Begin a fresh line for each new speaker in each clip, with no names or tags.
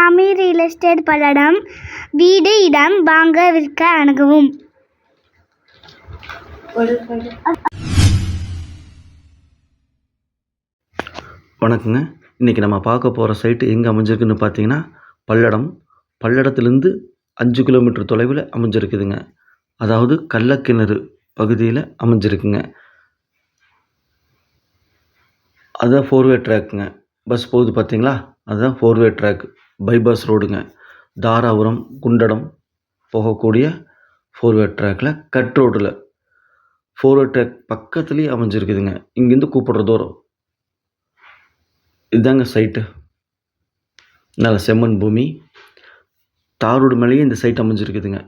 சாமி real estate Palladam வீடு இடம் வாங்க விற்க அணுகவும்.
வணக்கங்க. இன்றைக்கி நம்ம பார்க்க போகிற சைட்டு எங்கே அமைஞ்சிருக்குன்னு பார்த்தீங்கன்னா பல்லடம். பல்லடத்துலேருந்து அஞ்சு கிலோமீட்டர் தொலைவில் அமைஞ்சிருக்குதுங்க. அதாவது கள்ளக்கிணறு பகுதியில் அமைஞ்சிருக்குங்க. அதுதான் ஃபோர்வே ட்ராக்குங்க பஸ் போகுது பார்த்தீங்களா? அதுதான் ஃபோர்வே ட்ராக் பைபாஸ் ரோடுங்க. தாராபுரம் குண்டடம் போகக்கூடிய ஃபோர்வே ட்ராக்கில் கட் ரோட்டில் ஃபோர்வே ட்ராக் பக்கத்துலேயே அமைஞ்சிருக்குதுங்க. இங்கேருந்து கூப்பிட்ற தூரம். இதுதாங்க சைட்டு நல்ல செம்மண் பூமி. தாரோடு மேலேயே இந்த சைட் அமைஞ்சிருக்குதுங்க.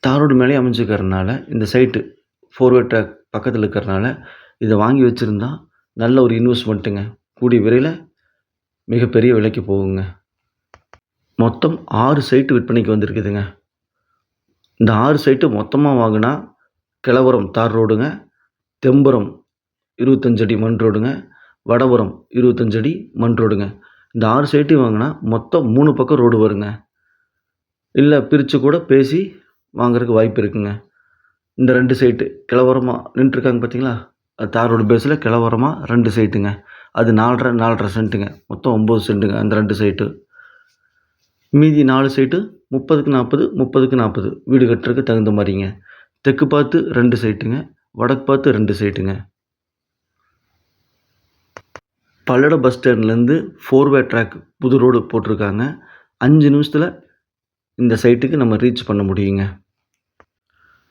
தாரோடு மேலேயே அமைஞ்சிருக்கிறதுனால இந்த சைட்டு ஃபோர்வே ட்ராக் பக்கத்தில் இருக்கிறனால இதை வாங்கி வச்சுருந்தா நல்ல ஒரு இன்வெஸ்ட்மெண்ட்டுங்க கூடிய விரைவில் மிகப்பெரிய விலைக்கு போகுங்க. மொத்தம் ஆறு சைட்டு விற்பனைக்கு வந்திருக்குதுங்க. இந்த ஆறு சைட்டு மொத்தமாக வாங்கினா கிளவரம் தார் ரோடுங்க தெம்பரம் இருபத்தஞ்சடி மண் ரோடுங்க வடபுறம் இருபத்தஞ்சடி மண் ரோடுங்க. இந்த ஆறு சைட்டையும் வாங்கினா மொத்தம் மூணு பக்கம் ரோடு வருங்க. இல்லை பிரித்து கூட பேசி வாங்குறதுக்கு வாய்ப்பு இருக்குங்க. இந்த ரெண்டு சைட்டு கிளவரமாக நின்றுருக்காங்க பார்த்தீங்களா அது தார் ரோடு பேஸில் கிளவரமாக ரெண்டு சைட்டுங்க அது நாலரை நாலரை சென்ட்டுங்க மொத்தம் ஒம்பது சென்ட்டுங்க அந்த ரெண்டு சைட்டு மீதி நாலு சைட்டு முப்பதுக்கு நாற்பது முப்பதுக்கு நாற்பது. வீடு கட்டுறதுக்கு தகுந்த மாதிரிங்க. தெற்கு பார்த்து ரெண்டு சைட்டுங்க. வடக்கு பார்த்து ரெண்டு சைட்டுங்க. பல்லடம் பஸ் ஸ்டாண்ட்லேருந்து ஃபோர்வே ட்ராக் புது ரோடு போட்டிருக்காங்க. அஞ்சு நிமிஷத்தில் இந்த சைட்டுக்கு நம்ம ரீச் பண்ண முடியுங்க.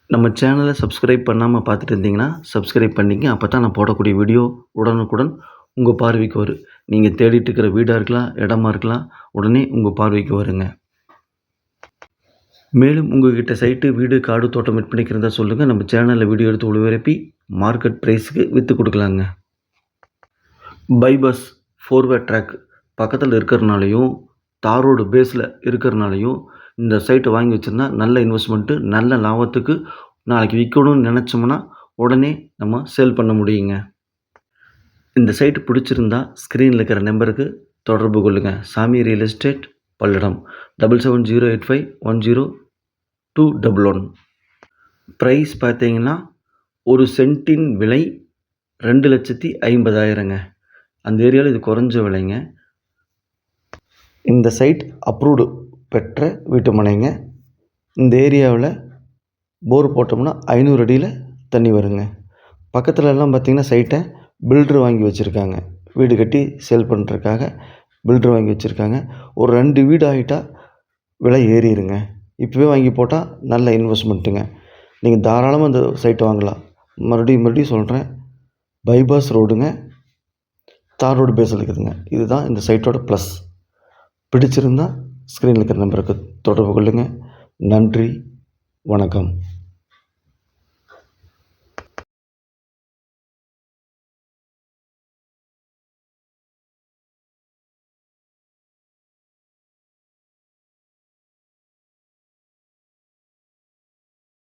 நம்ம சேனலை சப்ஸ்கிரைப் பண்ணாமல் பார்த்துட்டு இருந்தீங்கன்னா சப்ஸ்கிரைப் பண்ணிங்க அப்போ தான் நான் போடக்கூடிய வீடியோ உடனுக்குடன் உங்கள் பார்வைக்கு வரும் நீங்கள் தேடிட்டு இருக்கிற வீடாக இருக்கலாம் இடமா இருக்கலாம் உடனே உங்கள் பார்வைக்கு வருங்க. மேலும் உங்கள்கிட்ட சைட்டு வீடு காடு தோட்டம் விற்பனைக்கு இருந்தால் சொல்லுங்கள் நம்ம சேனலில் வீடியோ எடுத்து ஒளிபரப்பி மார்க்கெட் ப்ரைஸுக்கு விற்று கொடுக்கலாங்க. பைபஸ் ஃபோர்வே ட்ராக் பக்கத்தில் இருக்கிறனாலையும் தாரோடு பேஸில் இருக்கிறனாலையும் இந்த சைட்டை வாங்கி வச்சுருந்தா நல்ல இன்வெஸ்ட்மெண்ட்டு நல்ல லாபத்துக்கு நாளைக்கு விற்கணும்னு நினச்சோம்னா உடனே நம்ம சேல் பண்ண முடியுங்க. இந்த சைட்டு பிடிச்சிருந்தா ஸ்க்ரீனில் இருக்கிற நம்பருக்கு தொடர்பு கொள்ளுங்கள் Sami real estate Palladam. Double seven zero eight five one zero two double one price பார்த்தீங்கன்னா ஒரு சென்ட்டின் விலை ரெண்டு லட்சத்தி ஐம்பதாயிரங்க. அந்த ஏரியாவில் இது குறைஞ்ச விலைங்க. இந்த சைட் அப்ரூவ்டு பெற்ற வீட்டு மனைங்க இந்த ஏரியாவில் போர் போட்டோம்னா ஐநூறு அடியில் தண்ணி வருங்க. பக்கத்துலலாம் பார்த்திங்கன்னா சைட்டை பில்ட்ரு வாங்கி வச்சுருக்காங்க. வீடு கட்டி சேல் பண்ணுறதுக்காக பில்ட்ரு வாங்கி வச்சுருக்காங்க. ஒரு ரெண்டு வீடு ஆகிட்டால் விலை ஏறிடுங்க இப்போவே வாங்கி போட்டால் நல்ல இன்வெஸ்ட்மெண்ட்டுங்க நீங்கள் தாராளமாக இந்த சைட்டை வாங்கலாம். மறுபடியும் மறுபடியும் சொல்கிறேன் பைபாஸ் ரோடுங்க தார் ரோடு பேஸில் இருக்குதுங்க இதுதான் இந்த சைட்டோட ப்ளஸ் பிடிச்சிருந்தால் ஸ்க்ரீனில் இருக்கிற நம்பருக்கு தொடர்பு கொள்ளுங்கள் நன்றி வணக்கம்.